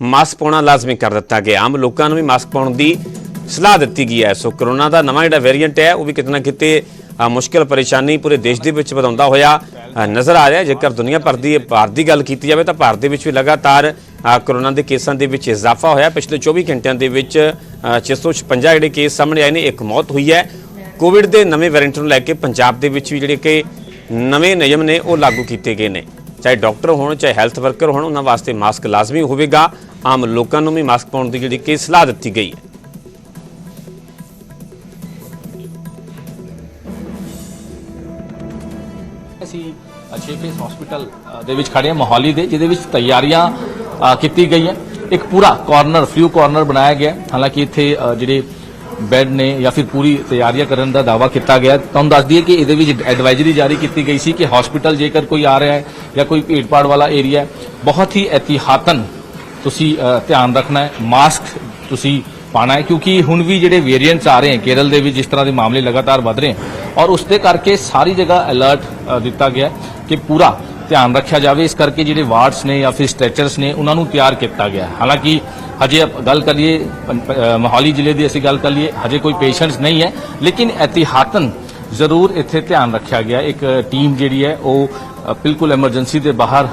Mask ਪਾਉਣਾ ਲਾਜ਼ਮੀ ਕਰ ਦਿੱਤਾ ਗਿਆ। ਆਮ ਲੋਕਾਂ ਨੂੰ ਵੀ ਮਾਸਕ ਪਾਉਣ ਦੀ ਸਲਾਹ ਦਿੱਤੀ ਗਈ ਹੈ। ਸੋ ਕਰੋਨਾ ਦਾ ਨਵਾਂ ਜਿਹੜਾ ਵੇਰੀਐਂਟ ਹੈ ਉਹ ਵੀ ਕਿਤੇ ਨਾ ਕਿਤੇ ਅ, ਮੁਸ਼ਕਿਲ ਪਰੇਸ਼ਾਨੀ ਪੂਰੇ ਦੇਸ਼ ਦੇ ਵਿੱਚ ਵਧਾਉਂਦਾ ਹੋਇਆ ਨਜ਼ਰ ਆ ਰਿਹਾ। ਜੇਕਰ ਦੁਨੀਆ ਭਰ ਦੀ ਭਾਰਤ ਦੀ ਗੱਲ ਕੀਤੀ ਜਾਵੇ ਤਾਂ ਭਾਰਤ ਦੇ ਵਿੱਚ ਵੀ ਲਗਾਤਾਰ ਕਰੋਨਾ ਦੇ ਕੇਸਾਂ ਦੇ ਵਿੱਚ ਇਜ਼ਾਫਾ ਹੋਇਆ। ਪਿਛਲੇ 24 ਘੰਟਿਆਂ ਦੇ ਵਿੱਚ ਅ, 656 ਜਿਹੜੇ ਕੇਸ ਸਾਹਮਣੇ ਆਏ ਨੇ ਇੱਕ ਮੌਤ ਹੋਈ ਹੈ। ਕੋਵਿਡ ਦੇ ਨਵੇਂ ਵੇਰੀਐਂਟ ਨੂੰ ਲੈ ਕੇ ਪੰਜਾਬ ਦੇ ਵਿੱਚ ਵੀ ਜਿਹੜੇ ਕਿ ਨਵੇਂ ਨਿਯਮ ਨੇ ਉਹ ਲਾਗੂ ਕੀਤੇ ਗਏ ਨੇ। ਚਾਹੇ ਡਾਕਟਰ ਹੋਣ ਚਾਹੇ ਹੈਲਥ ਵਰਕਰ ਹੋਣ ਉਹਨਾਂ ਵਾਸਤੇ ਮਾਸਕ ਲਾਜ਼ਮੀ ਹੋਵੇਗਾ। ਆਮ ਲੋਕਾਂ ਨੂੰ ਵੀ ਮਾਸਕ ਪਾਉਣ ਦੀ ਜਿਹੜੀ ਕਿ ਸਲਾਹ ਦਿੱਤੀ ਗਈ ਹੈ। ਅਸੀਂ ਛੇ ਫੇਸ ਹਸਪੀਟਲ ਦੇ ਵਿੱਚ ਖੜੇ ਹਾਂ, ਮੋਹਾਲੀ ਦੇ, ਜਿਹਦੇ ਵਿੱਚ ਤਿਆਰੀਆਂ ਕੀਤੀ ਗਈਆਂ ਇੱਕ ਪੂਰਾ ਕਾਰਨਰ ਫਿਊ ਕਾਰਨਰ ਬਣਾਇਆ ਗਿਆ ਹਾਲਾਂਕਿ ਇੱਥੇ ਜਿਹੜੇ ਬੈੱਡ ਨੇ ਜਾਂ ਫਿਰ ਪੂਰੀ ਤਿਆਰੀਆਂ ਕਰਨ ਦਾ ਦਾਵਾ ਕੀਤਾ ਗਿਆ ਤੁਹਾਨੂੰ ਦੱਸ ਦਈਏ ਕਿ ਇਹਦੇ ਵਿੱਚ ਐਡਵਾਈਜ਼ਰੀ ਜਾਰੀ ਕੀਤੀ ਗਈ ਸੀ ਕਿ ਹਸਪੀਟਲ ਜੇਕਰ ਕੋਈ ਆ ਰਿਹਾ ਹੈ ਜਾਂ ਕੋਈ ਭੀੜਪਾੜ ਵਾਲਾ ਏਰੀਆ ਬਹੁਤ ਹੀ ਇਹਤਿਆਤਨ ਤੁਸੀਂ ਧਿਆਨ ਰੱਖਣਾ ਹੈ ਮਾਸਕ ਤੁਸੀਂ ਪਾਣਾ ਹੈ ਕਿਉਂਕਿ ਹੁਣ ਵੀ ਜਿਹੜੇ ਵੇਰੀਐਂਟਸ ਆ ਰਹੇ ਹਨ ਕੇਰਲ ਦੇ ਵਿੱਚ ਜਿਸ ਤਰ੍ਹਾਂ ਦੇ ਮਾਮਲੇ ਲਗਾਤਾਰ ਵਧ ਰਹੇ ਹਨ ਔਰ ਉਸ ਦੇ ਕਰਕੇ ਸਾਰੀ ਜਗ੍ਹਾ ਅਲਰਟ ਦਿੱਤਾ ਗਿਆ ਕਿ ਪੂਰਾ ਧਿਆਨ ਰੱਖਿਆ ਜਾਵੇ। ਇਸ ਕਰਕੇ ਜਿਹੜੇ ਵਾਰਡਸ ਨੇ ਜਾਂ ਫਿਰ ਸਟ੍ਰੈਚਰਸ ਨੇ ਉਹਨਾਂ ਨੂੰ ਤਿਆਰ ਕੀਤਾ ਗਿਆ ਹਾਲਾਂਕਿ ਹਜੇ ਆਪ ਗੱਲ ਕਰ ਲਈਏ ਅ, ਮੋਹਾਲੀ ਜ਼ਿਲ੍ਹੇ ਦੀ ਅਸੀਂ ਗੱਲ ਕਰ ਲਈਏ ਹਜੇ ਕੋਈ ਪੇਸ਼ੈਂਟਸ ਨਹੀਂ ਹੈ ਲੇਕਿਨ ਇਹਤਿਆਤਨ ਜ਼ਰੂਰ ਇੱਥੇ ਧਿਆਨ ਰੱਖਿਆ ਗਿਆ ਇੱਕ ਟੀਮ ਜਿਹੜੀ ਹੈ ਉਹ ਬਿਲਕੁਲ ਐਮਰਜੈਂਸੀ ਦੇ ਬਾਹਰ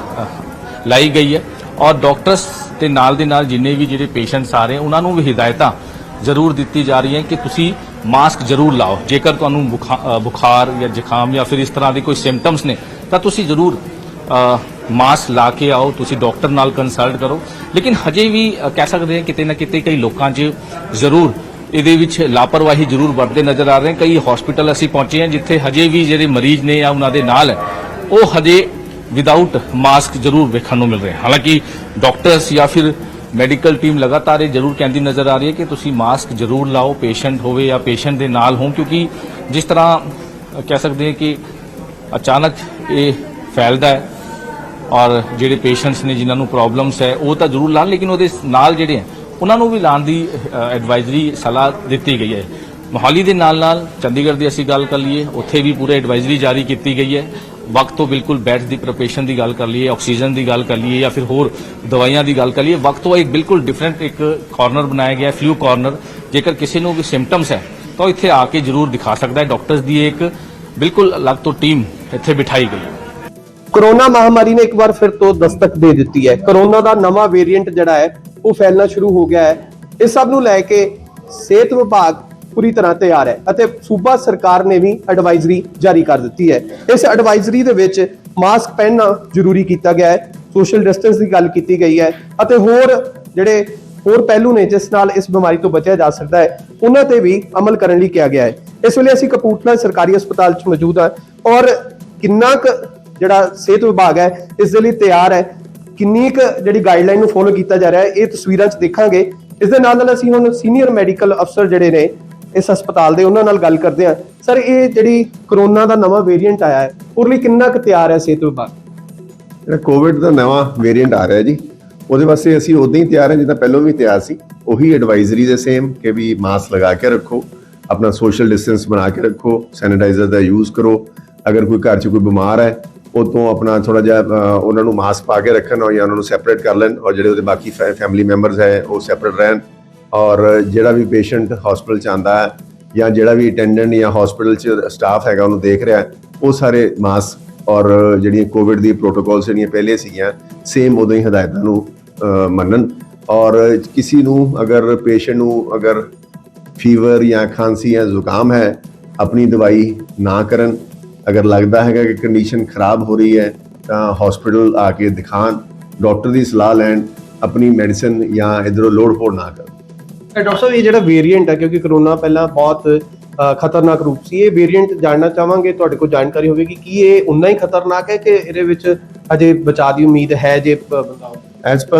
ਲਾਈ ਗਈ ਹੈ। ਔਰ ਡਾਕਟਰਸ ਤੇ ਨਾਲ ਦੇ ਨਾਲ ਜਿੰਨੇ ਵੀ ਜਿਹੜੇ ਪੇਸ਼ੈਂਟਸ ਆ ਰਹੇ, ਉਹਨਾਂ ਨੂੰ ਵੀ ਹਦਾਇਤਾਂ ਜ਼ਰੂਰ ਦਿੱਤੀ ਜਾ ਰਹੀਆਂ ਕਿ ਤੁਸੀਂ ਮਾਸਕ ਜ਼ਰੂਰ ਲਾਓ। ਜੇਕਰ ਤੁਹਾਨੂੰ ਬੁਖਾ- ਬੁਖਾਰ ਜਾਂ ਜ਼ੁਕਾਮ ਜਾਂ ਫਿਰ ਇਸ ਤਰ੍ਹਾਂ ਦੇ ਕੋਈ ਸਿੰਪਟਮਸ ਨੇ, ਤਾਂ ਤੁਸੀਂ ਜ਼ਰੂਰ ਮਾਸਕ ਲਾ ਕੇ ਆਓ, ਤੁਸੀਂ ਡਾਕਟਰ ਨਾਲ ਕੰਸਲਟ ਕਰੋ। ਲੇਕਿਨ ਹਜੇ ਵੀ ਕਹਿ ਸਕਦੇ ਹਾਂ ਕਿਤੇ ਨਾ ਕਿਤੇ ਕਈ ਲੋਕਾਂ 'ਚ ਜ਼ਰੂਰ ਇਹਦੇ ਵਿੱਚ ਲਾਪਰਵਾਹੀ ਜ਼ਰੂਰ ਵਰਤਦੇ ਨਜ਼ਰ ਆ ਰਹੇ ਕਈ ਹਸਪੀਟਲ ਅਸੀਂ ਪਹੁੰਚੇ ਹਾਂ ਜਿੱਥੇ ਹਜੇ ਵੀ ਜਿਹੜੇ ਮਰੀਜ਼ ਨੇ ਜਾਂ ਉਹਨਾਂ ਦੇ ਨਾਲ, ਉਹ ਹਜੇ ਵਿਦਆਊਟ ਮਾਸਕ ਜ਼ਰੂਰ ਵੇਖਣ ਨੂੰ ਮਿਲ ਰਹੇ ਹਾਲਾਂਕਿ ਡਾਕਟਰਸ ਜਾਂ ਫਿਰ ਮੈਡੀਕਲ ਟੀਮ ਲਗਾਤਾਰ ਇਹ ਜ਼ਰੂਰ ਕਹਿੰਦੀ ਨਜ਼ਰ ਆ ਰਹੀ ਹੈ ਕਿ ਤੁਸੀਂ ਮਾਸਕ ਜ਼ਰੂਰ ਲਾਓ ਪੇਸ਼ੈਂਟ ਹੋਵੇ ਜਾਂ ਪੇਸ਼ੈਂਟ ਦੇ ਨਾਲ ਹੋ ਕਿਉਂਕਿ ਜਿਸ ਤਰ੍ਹਾਂ ਕਹਿ ਸਕਦੇ ਹਾਂ ਕਿ ਅਚਾਨਕ ਇਹ ਫੈਲਦਾ ਹੈ ਔਰ ਜਿਹੜੇ ਪੇਸ਼ੈਂਟਸ ਨੇ ਜਿਨ੍ਹਾਂ ਨੂੰ ਪ੍ਰੋਬਲਮਸ ਹੈ, ਉਹ ਤਾਂ ਜ਼ਰੂਰ ਲਾਣ ਲੇਕਿਨ ਉਹਦੇ ਨਾਲ ਜਿਹੜੇ ਹੈ, ਉਹਨਾਂ ਨੂੰ ਵੀ ਲਾਣ ਦੀ ਐਡਵਾਈਜ਼ਰੀ ਸਲਾਹ ਦਿੱਤੀ ਗਈ ਹੈ। ਮੋਹਾਲੀ ਦੇ ਨਾਲ ਨਾਲ ਚੰਡੀਗੜ੍ਹ ਦੀ ਅਸੀਂ ਗੱਲ ਕਰ ਲਈਏ, ਉੱਥੇ ਵੀ ਪੂਰੇ ਐਡਵਾਈਜ਼ਰੀ ਜਾਰੀ ਕੀਤੀ ਗਈ ਹੈ। ਵਕਤ ਤੋਂ ਬਿਲਕੁਲ ਬੈੱਡ ਦੀ ਪ੍ਰੋਪਰੇਸ਼ਨ ਦੀ ਗੱਲ ਕਰ ਲਈਏ ਆਕਸੀਜਨ ਦੀ ਗੱਲ ਕਰ ਲਈਏ ਜਾਂ ਫਿਰ ਹੋਰ ਦਵਾਈਆਂ ਦੀ ਗੱਲ ਕਰ ਲਈਏ, ਵਕਤ ਤੋਂ ਇੱਕ ਬਿਲਕੁਲ ਡਿਫਰੈਂਟ ਇੱਕ ਕਾਰਨਰ ਬਣਾਇਆ ਗਿਆ ਫਲੂ ਕਾਰਨਰ ਜੇਕਰ ਕਿਸੇ ਨੂੰ ਵੀ ਸਿੰਪਟਮਸ ਹੈ, ਤਾਂ ਉਹ ਇੱਥੇ ਆ ਕੇ ਜ਼ਰੂਰ ਦਿਖਾ ਸਕਦਾ ਹੈ। ਡਾਕਟਰਸ ਦੀ ਇੱਕ ਬਿਲਕੁਲ ਅਲੱਗ ਤੋਂ ਟੀਮ ਇੱਥੇ ਬਿਠਾਈ ਗਈ ਹੈ। ਕੋਰੋਨਾ ਮਹਾਮਾਰੀ ਨੇ ਇੱਕ ਵਾਰ ਫਿਰ ਤੋਂ ਦਸਤਕ ਦੇ ਦਿੱਤੀ ਹੈ। ਕੋਰੋਨਾ ਦਾ ਨਵਾਂ ਵੇਰੀਐਂਟ ਜਿਹੜਾ ਹੈ, ਉਹ ਫੈਲਣਾ ਸ਼ੁਰੂ ਹੋ ਗਿਆ ਹੈ। ਇਸ ਸਭ ਨੂੰ ਲੈ ਕੇ ਸਿਹਤ ਵਿਭਾਗ ਪੂਰੀ ਤਰ੍ਹਾਂ ਤਿਆਰ ਹੈ ਅਤੇ ਸੂਬਾ ਸਰਕਾਰ ਨੇ ਵੀ ਐਡਵਾਈਜ਼ਰੀ ਜਾਰੀ ਕਰ ਦਿੱਤੀ ਹੈ। ਇਸ ਐਡਵਾਈਜ਼ਰੀ ਦੇ ਵਿੱਚ ਮਾਸਕ ਪਹਿਨਣਾ ਜ਼ਰੂਰੀ ਕੀਤਾ ਗਿਆ ਹੈ ਸੋਸ਼ਲ ਡਿਸਟੈਂਸ ਦੀ ਗੱਲ ਕੀਤੀ ਗਈ ਹੈ ਅਤੇ ਹੋਰ ਜਿਹੜੇ ਹੋਰ ਪਹਿਲੂ ਨੇ ਜਿਸ ਨਾਲ ਇਸ ਬਿਮਾਰੀ ਤੋਂ ਬਚਿਆ ਜਾ ਸਕਦਾ ਹੈ, ਉਹਨਾਂ ਤੇ ਵੀ ਅਮਲ ਕਰਨ ਲਈ ਕਿਹਾ ਗਿਆ ਹੈ। ਇਸ ਵੇਲੇ ਅਸੀਂ ਕਪੂਰਥਲਾ ਸਰਕਾਰੀ ਹਸਪਤਾਲ 'ਚ ਮੌਜੂਦ ਹਾਂ ਔਰ ਕਿੰਨਾ ਕੁ ਜਿਹੜਾ ਸਿਹਤ ਵਿਭਾਗ ਹੈ, ਇਸ ਦੇ ਲਈ ਤਿਆਰ ਹੈ। ਕਿੰਨੀ ਕੁ ਜਿਹੜੀ ਗਾਈਡਲਾਈਨ ਨੂੰ ਫੋਲੋ ਕੀਤਾ ਜਾ ਰਿਹਾ ਹੈ, ਇਹ ਤਸਵੀਰਾਂ 'ਚ ਦੇਖਾਂਗੇ। ਇਸ ਦੇ ਨਾਲ ਨਾਲ ਅਸੀਂ ਹੁਣ ਸੀਨੀਅਰ ਮੈਡੀਕਲ ਅਫਸਰ ਜਿਹੜੇ ਨੇ ਇਸ ਹਸਪਤਾਲ ਦੇ ਉਹਨਾਂ ਨਾਲ ਗੱਲ ਕਰਦੇ ਹਾਂ। ਸਰ, ਇਹ ਜਿਹੜੀ ਕਰੋਨਾ ਦਾ ਨਵਾਂ ਵੇਰੀਐਂਟ ਆਇਆ ਹੈ, ਉਹਦੇ ਲਈ ਕਿੰਨਾ ਕੁ ਤਿਆਰ ਹੈ ਸਿਹਤ ਵਿਭਾਗ? ਜਿਹੜਾ ਕੋਵਿਡ ਦਾ ਨਵਾਂ ਵੇਰੀਐਂਟ ਆ ਰਿਹਾ ਜੀ, ਉਹਦੇ ਵਾਸਤੇ ਅਸੀਂ ਉਦਾਂ ਹੀ ਤਿਆਰ ਹਾਂ, ਜਿੱਦਾਂ ਪਹਿਲਾਂ ਵੀ ਤਿਆਰ ਸੀ। ਉਹੀ ਐਡਵਾਈਜ਼ਰੀ ਦੇ ਸੇਮ ਕਿ ਵੀ ਮਾਸਕ ਲਗਾ ਕੇ ਰੱਖੋ, ਆਪਣਾ ਸੋਸ਼ਲ ਡਿਸਟੈਂਸ ਬਣਾ ਕੇ ਰੱਖੋ ਸੈਨੀਟਾਈਜ਼ਰ ਦਾ ਯੂਜ਼ ਕਰੋ। ਅਗਰ ਕੋਈ ਘਰ 'ਚ ਕੋਈ ਬਿਮਾਰ ਹੈ ਉਹ ਤੋਂ ਆਪਣਾ ਥੋੜਾ ਜਿਹਾ ਉਹਨਾਂ ਨੂੰ ਮਾਸਕ ਪਾ ਕੇ ਰੱਖਣ ਔਰ ਜਾਂ ਉਹਨਾਂ ਨੂੰ ਸੈਪਰੇਟ ਕਰ ਲੈਣ, ਔਰ ਜਿਹੜੇ ਉਹਦੇ ਬਾਕੀ ਫੈਮਿਲੀ ਮੈਂਬਰਸ ਹੈ, ਉਹ ਸੈਪਰੇਟ ਰਹਿਣ। ਔਰ ਜਿਹੜਾ ਵੀ ਪੇਸ਼ੈਂਟ ਹਸਪੀਟਲ 'ਚ ਆਂਦਾ ਹੈ ਜਾਂ ਜਿਹੜਾ ਵੀ ਅਟੈਂਡੈਂਟ ਜਾਂ ਹਸਪੀਟਲ 'ਚ ਸਟਾਫ ਹੈਗਾ ਉਹਨੂੰ ਦੇਖ ਰਿਹਾ ਉਹ ਸਾਰੇ ਮਾਸਕ ਔਰ ਜਿਹੜੀਆਂ ਕੋਵਿਡ ਦੀ ਪ੍ਰੋਟੋਕਾਲਸ ਜਿਹੜੀਆਂ ਪਹਿਲੇ ਸੀਗੀਆਂ ਸੇਮ ਉਦੋਂ ਹੀ ਹਦਾਇਤਾਂ ਨੂੰ ਮੰਨਣ। ਔਰ ਕਿਸੇ ਨੂੰ ਅਗਰ ਪੇਸ਼ੈਂਟ ਨੂੰ ਅਗਰ ਫੀਵਰ ਜਾਂ ਖਾਂਸੀ ਜਾਂ ਜ਼ੁਕਾਮ ਹੈ, ਆਪਣੀ ਦਵਾਈ ਨਾ ਕਰਨ, ਅਗਰ ਲੱਗਦਾ ਹੈਗਾ ਕਿ ਕੰਡੀਸ਼ਨ ਖਰਾਬ ਹੋ ਰਹੀ ਹੈ, ਤਾਂ ਹਸਪੀਟਲ ਆ ਕੇ ਦਿਖਾਣ ਡਾਕਟਰ ਦੀ ਸਲਾਹ ਲੈਣ, ਆਪਣੀ ਮੈਡੀਸਿਨ ਜਾਂ ਇਧਰੋਂ ਲੋੜ ਪੋੜ ਨਾ ਕਰਨ। ਡਾਕਟਰ ਸਾਹਿਬ ਇਹ ਜਿਹੜਾ ਵੇਰੀਐਂਟ ਹੈ ਕਿਉਂਕਿ ਕਰੋਨਾ ਪਹਿਲਾਂ ਬਹੁਤ ਖਤਰਨਾਕ ਰੂਪ ਸੀ ਇਹ ਵੇਰੀਐਂਟ ਜਾਣਨਾ ਚਾਹਾਂਗੇ ਤੁਹਾਡੇ ਕੋਲ ਜਾਣਕਾਰੀ ਹੋਵੇਗੀ ਕਿ ਇਹ ਉਨਾ ਹੀ ਖਤਰਨਾਕ ਹੈ ਕਿ ਇਹਦੇ ਵਿੱਚ ਅਜੇ ਬਚਾਅ ਦੀ ਉਮੀਦ ਹੈ ਜੇ ਪ- ਬੰਦਾ ਐਸ ਪਰ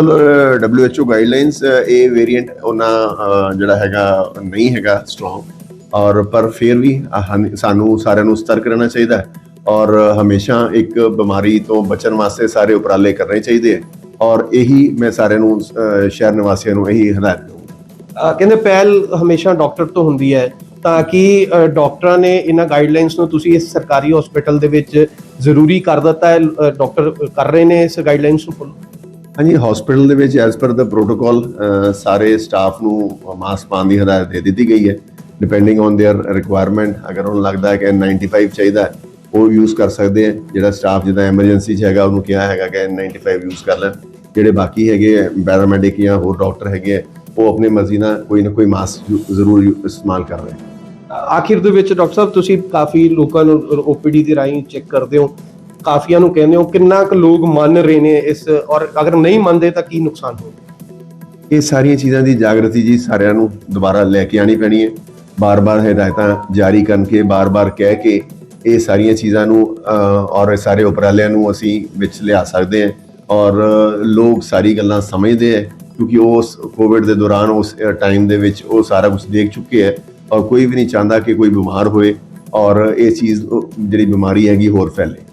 WHO ਗਾਈਡਲਾਈਨਸ ਇਹ ਵੇਰੀਐਂਟ ਉਹਨਾਂ ਜਿਹੜਾ ਹੈਗਾ ਨਹੀਂ ਹੈਗਾ ਸਟਰੋਂਗ ਔਰ ਪਰ ਫਿਰ ਵੀ ਅਹ, ਸਾਨੂੰ ਸਾਰਿਆਂ ਨੂੰ ਸਤਰਕ ਰਹਿਣਾ ਚਾਹੀਦਾ ਔਰ ਹਮੇਸ਼ਾ ਇੱਕ ਬਿਮਾਰੀ ਤੋਂ ਬਚਣ ਵਾਸਤੇ ਸਾਰੇ ਉਪਰਾਲੇ ਕਰਨੇ ਚਾਹੀਦੇ ਹੈ। ਔਰ ਇਹੀ ਮੈਂ ਸਾਰਿਆਂ ਨੂੰ ਸ਼ਹਿਰ ਨਿਵਾਸੀਆਂ ਨੂੰ ਇਹੀ ਹਦਾਇਤ ਦਊਂਗਾ। ਕਹਿੰਦੇ ਪਹਿਲ ਹਮੇਸ਼ਾ ਡਾਕਟਰ ਤੋਂ ਹੁੰਦੀ ਹੈ ਤਾਂ ਕਿ ਅ, ਡਾਕਟਰਾਂ ਨੇ ਇਹਨਾਂ ਗਾਈਡਲਾਈਨਸ ਨੂੰ ਤੁਸੀਂ ਇਸ ਸਰਕਾਰੀ ਹਸਪੀਟਲ ਦੇ ਵਿੱਚ ਜ਼ਰੂਰੀ ਕਰ ਦਿੱਤਾ ਹੈ ਅ, ਡਾਕਟਰ ਕਰ ਰਹੇ ਨੇ ਇਸ ਗਾਈਡਲਾਈਨਸ ਨੂੰ follow? ਹਾਂਜੀ ਹਸਪੀਟਲ ਦੇ ਵਿੱਚ ਐਸ ਪਰ ਦਾ ਪ੍ਰੋਟੋਕਾਲ ਸਾਰੇ ਸਟਾਫ ਨੂੰ ਮਾਸਕ ਪਾਉਣ ਦੀ ਹਦਾਇਤ ਦੇ ਦਿੱਤੀ ਗਈ ਹੈ ਡਿਪੈਂਡਿੰਗ ਔਨ देयर ਰਿਕੁਆਇਰਮੈਂਟ ਅਗਰ ਉਹਨੂੰ ਲੱਗਦਾ ਹੈ ਕਿ 95 ਚਾਹੀਦਾ ਹੈ, ਉਹ ਯੂਜ਼ ਕਰ ਸਕਦੇ ਆ ਜਿਹੜਾ ਸਟਾਫ ਜਿਹਦਾ ਐਮਰਜੈਂਸੀ 'ਚ ਹੈਗਾ ਉਹਨੂੰ ਕਿਹਾ ਹੈਗਾ ਕਿ 95 ਯੂਜ਼ ਕਰ ਲੈਣ ਜਿਹੜੇ ਬਾਕੀ ਹੈਗੇ ਪੈਰਾਮੈਡਿਕ ਜਾਂ ਹੋਰ ਡਾਕਟਰ ਹੈਗੇ ਆ, ਉਹ ਆਪਣੀ ਮਰਜ਼ੀ ਨਾਲ ਕੋਈ ਨਾ ਕੋਈ ਮਾਸਕ ਜ਼ਰੂਰ ਇਸਤੇਮਾਲ ਕਰ ਰਹੇ ਆਖਿਰ ਦੇ ਵਿੱਚ ਡਾਕਟਰ ਸਾਹਿਬ ਤੁਸੀਂ ਕਾਫੀ ਲੋਕਾਂ ਨੂੰ ਓਪੀਡੀ ਦੇ ਰਾਹੀਂ ਚੈੱਕ ਕਰਦੇ ਹੋ ਕਾਫੀਆਂ ਨੂੰ ਕਹਿੰਦੇ ਹੋ ਕਿੰਨਾ ਕੁ ਲੋਕ ਮੰਨ ਰਹੇ ਨੇ ਇਸ ਔਰ ਅਗਰ ਨਹੀਂ ਮੰਨਦੇ ਤਾਂ ਕੀ ਨੁਕਸਾਨ ਹੋਊਗਾ ਇਹ ਸਾਰੀਆਂ ਚੀਜ਼ਾਂ ਦੀ ਜਾਗਰਤੀ ਜੀ ਸਾਰਿਆਂ ਨੂੰ ਦੁਬਾਰਾ ਲੈ ਕੇ ਆਣੀ ਪੈਣੀ ਹੈ ਬਾਰ-ਬਾਰ ਹਦਾਇਤਾਂ ਜਾਰੀ ਕਰਨ ਕੇ ਬਾਰ-ਬਾਰ ਕਹਿ ਕੇ ਇਹ ਸਾਰੀਆਂ ਚੀਜ਼ਾਂ ਨੂੰ ਔਰ ਇਹ ਸਾਰੇ ਉਪਰਾਲਿਆਂ ਨੂੰ ਅਸੀਂ ਵਿੱਚ ਲਿਆ ਸਕਦੇ ਹਾਂ ਔਰ ਲੋਕ ਸਾਰੀ ਗੱਲਾਂ ਸਮਝਦੇ ਹੈ ਕਿਉਂਕਿ ਉਸ ਕੋਵਿਡ ਦੇ ਦੌਰਾਨ ਉਸ ਟਾਈਮ ਦੇ ਵਿੱਚ ਉਹ ਸਾਰਾ ਕੁਝ ਦੇਖ ਚੁੱਕੇ ਹੈ ਔਰ ਕੋਈ ਵੀ ਨਹੀਂ ਚਾਹੁੰਦਾ ਕਿ ਕੋਈ ਬਿਮਾਰ ਹੋਏ ਔਰ ਇਹ ਚੀਜ਼ ਜਿਹੜੀ ਬਿਮਾਰੀ ਹੈਗੀ ਹੋਰ ਫੈਲੇ।